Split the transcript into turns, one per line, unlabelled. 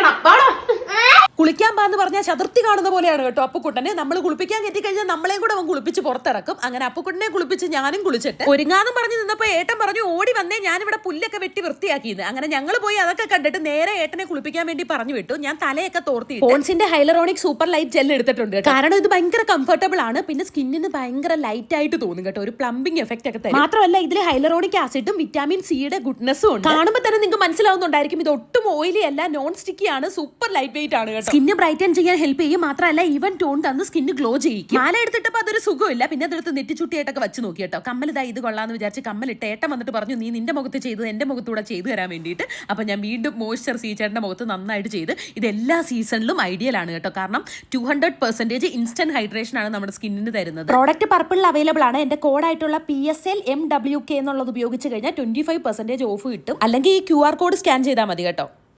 കുളിക്കണം വാടാ.
കുളിക്കാൻ പാന്ന് പറഞ്ഞാൽ ചതുർത്ഥി കാണുന്ന പോലെയാണ് കേട്ടോ അപ്പുക്കുട്ടനെ. നമ്മൾ കുളിപ്പിക്കാൻ കഴിഞ്ഞാൽ നമ്മളെയും കൂടെ അവൻ കുളിപ്പിച്ച് പുറത്തിറക്കും. അങ്ങനെ അപ്പുക്കുട്ടനെ കുളിപ്പിച്ച് ഞാനും കുളിച്ചിട്ട് ഒരുങ്ങാന്നും പറഞ്ഞു നിന്നപ്പോൾ ഏട്ടൻ പറഞ്ഞു ഓടി വന്നേ ഞാനിവിടെ പുല്ലൊക്കെ വെട്ടി വൃത്തിയാക്കിയത് അങ്ങനെ ഞങ്ങൾ പോയി അതൊക്കെ കണ്ടിട്ട് നേരെ ഏട്ടനെ കുളിപ്പിക്കാൻ വേണ്ടി പറഞ്ഞു വിട്ടു. ഞാൻ തലയൊക്കെ തോർത്തി പോൺസിന്റെ ഹൈലറോണിക് സൂപ്പർ ലൈറ്റ് ജെൽ എടുത്തിട്ടുണ്ട്. കാരണം ഇത് ഭയങ്കര കംഫർട്ടബിൾ ആണ്. പിന്നെ സ്കിന്നിന് ഭയങ്കര ലൈറ്റ് ആയിട്ട് തോന്നും കേട്ടോ. ഒരു പ്ലംബിംഗ് എഫക്റ്റ് ഒക്കെ തരും. മാത്രമല്ല ഇതിൽ ഹൈലറോണിക് ആസിഡും വിറ്റാമിൻ സിയുടെ ഗുഡ്നെസ്സും ഉണ്ട്. കാണുമ്പോൾ തന്നെ നിങ്ങൾക്ക് മനസ്സിലാവുന്നുണ്ടായിരിക്കും. ഇത് ഒട്ടും ഓയിലി അല്ല നോൺ സ്റ്റിക്കി ആണ് സൂപ്പർ ലൈറ്റ് വെയിറ്റ് ആണ് കേട്ടോ. സ്കിന്ന് ബ്രൈറ്റൻ ചെയ്യാൻ ഹെൽപ്പ് ചെയ്യും. മാത്രമല്ല ഈവൻ ടോൺ തന്ന് സ്കിന്ന് ഗ്ലോ ചെയ്യിക്കും. മാല എടുത്തിട്ടപ്പോ അതൊരു സുഖമില്ല. പിന്നെ അതെടുത്ത് നെറ്റിച്ചുട്ടിയായിട്ടൊക്കെ വെച്ച് നോക്കി കേട്ടോ കമ്മൽ ഇതാ ഇത് കൊള്ളാന്ന് വിചാരിച്ച് കമ്മലിട്ട് ഏട്ടൻ വന്നിട്ട് പറഞ്ഞു നീ നിന്റെ മുഖത്ത് ചെയ്ത് എന്റെ മുഖത്തൂടെ ചെയ്തു തരാൻ വേണ്ടിയിട്ട്. അപ്പൊ ഞാൻ വീണ്ടും മോയ്സ്ചർ സീച്ചേട്ടന്റെ മുഖത്ത് നന്നായിട്ട് ചെയ്ത് ഇത് എല്ലാ സീസണിലും ഐഡിയൽ ആണ് കേട്ടോ. കാരണം two hundred percentage instant hydration ആണ് നമ്മുടെ സ്കിന്നിന് തരുന്നത്. പ്രോഡക്റ്റ് പർപ്പിളിൽ അവൈലബിൾ ആണ്. എന്റെ കോഡായിട്ടുള്ള P S L M W K എന്നുള്ളത് ഉപയോഗിച്ച് കഴിഞ്ഞാൽ ട്വന്റി ഫൈവ് പെർസെന്റേജ് ഓഫ് കിട്ടും. അല്ലെങ്കിൽ ഈ ക്യു ആർ കോഡ് സ്കാൻ ചെയ്താൽ മതി കേട്ടോ.